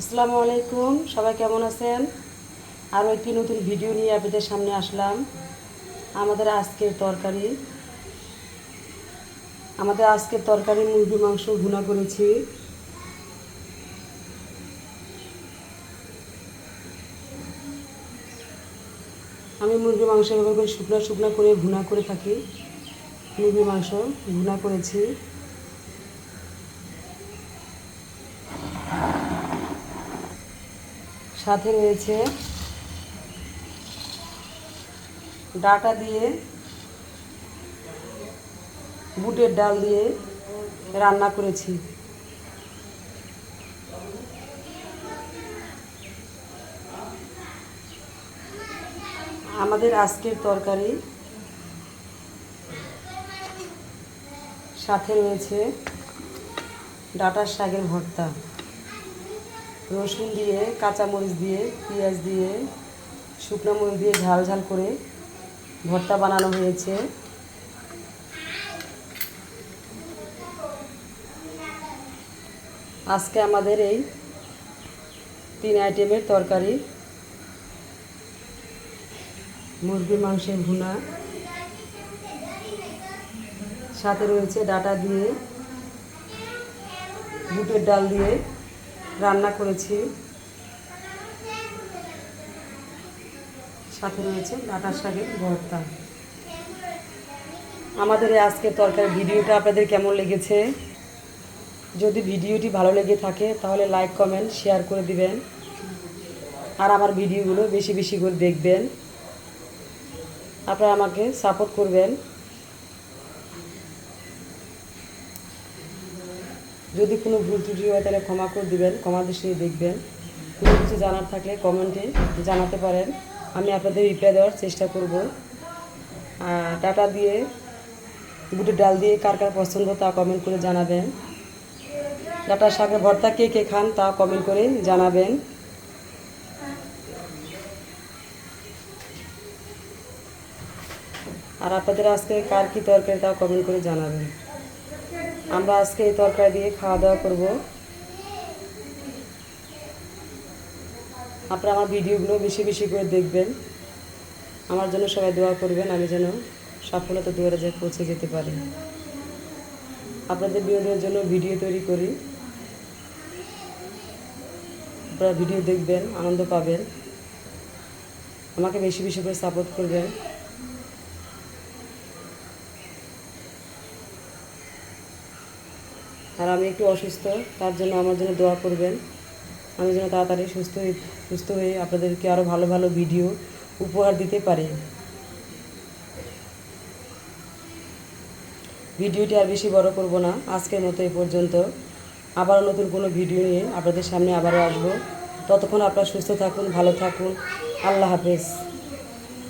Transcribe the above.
আসসালামু আলাইকুম, সবাই কেমন আছেন? আরও একটি নতুন ভিডিও নিয়ে আপনাদের সামনে আসলাম। আমাদের আজকের তরকারি। আমাদের আজকের তরকারি মুরগি মাংস ভুনা করেছি। আমি মুরগি মাংস এভাবে করে শুকনো শুকনো করে ভুনা করে থাকি। মুরগি মাংস ভুনা করেছি। সাথে রয়েছে ডাটা দিয়ে, বুটের ডাল দিয়ে রান্না করেছি। আমাদের আজকের তরকারি সাথে রয়েছে ডাটার শাকের ভর্তা। রসুন দিয়ে, কাঁচামরিচ দিয়ে, পেঁয়াজ দিয়ে, শুকনো মরিচ দিয়ে ঝাল ঝাল করে ভর্তা বানানো হয়েছে। আজকে আমাদের এই তিন আইটেমের তরকারি। মুরগির মাংসের ভুনা। সাথে রয়েছে ডাটা দিয়ে, বুটের ডাল দিয়ে। রান্না করেছি। সাথে রয়েছে ডাটার শাকের ভর্তা। আমাদের এই আজকের তরকারি ভিডিওটা আপনাদের কেমন লেগেছে? যদি ভিডিওটি ভালো লেগে থাকে, তাহলে লাইক কমেন্ট শেয়ার করে দিবেন। আর আমার ভিডিওগুলো বেশি বেশি করে দেখবেন। আপনারা আমাকে সাপোর্ট করবেন। যদি কোনো ভুল ত্রুটি হয়, তাহলে ক্ষমা করে দিবেন, ক্ষমা দৃষ্টিতে দেখবেন। কোনো কিছু জানার থাকলে কমেন্টে জানাতে পারেন। আমি আপনাদের রিপ্লাই দেওয়ার চেষ্টা করব। ডাটা দিয়ে, বুটের ডাল দিয়ে কার কার পছন্দ তা কমেন্ট করে জানাবেন। ডাটা শাকের ভর্তা কে কে খান তা কমেন্ট করে জানাবেন। আর আপনাদের আজকে কার কী তরকারি তা কমেন্ট করে জানাবেন। আমরা আজকে এই তরকারি দিয়ে খাওয়া দাওয়া করব। আপনারা আমার ভিডিওগুলো বেশি বেশি করে দেখবেন। আমার জন্য সবাই দোয়া করবেন, আমি যেন সফলতা দুয়ারে যে পৌঁছে যেতে পারি। আপনাদের বিনোদনের জন্য ভিডিও তৈরি করি। আপনারা ভিডিও দেখবেন, আনন্দ পাবেন। আমাকে বেশি বেশি করে সাপোর্ট করবেন। আর আমি একটু অসুস্থ, তার জন্য আমার জন্য দোয়া করবেন। আমি যেন তাড়াতাড়ি সুস্থ হয়ে সুস্থ হয়ে আপনাদেরকে আরও ভালো ভালো ভিডিও উপহার দিতে পারি। ভিডিওটি আর বেশি বড় করব না, আজকের মতো এই পর্যন্ত। আবার নতুন কোনো ভিডিও নিয়ে আপনাদের সামনে আবারও আসব। ততক্ষণ আপনারা সুস্থ থাকুন, ভালো থাকুন। আল্লাহ হাফেজ।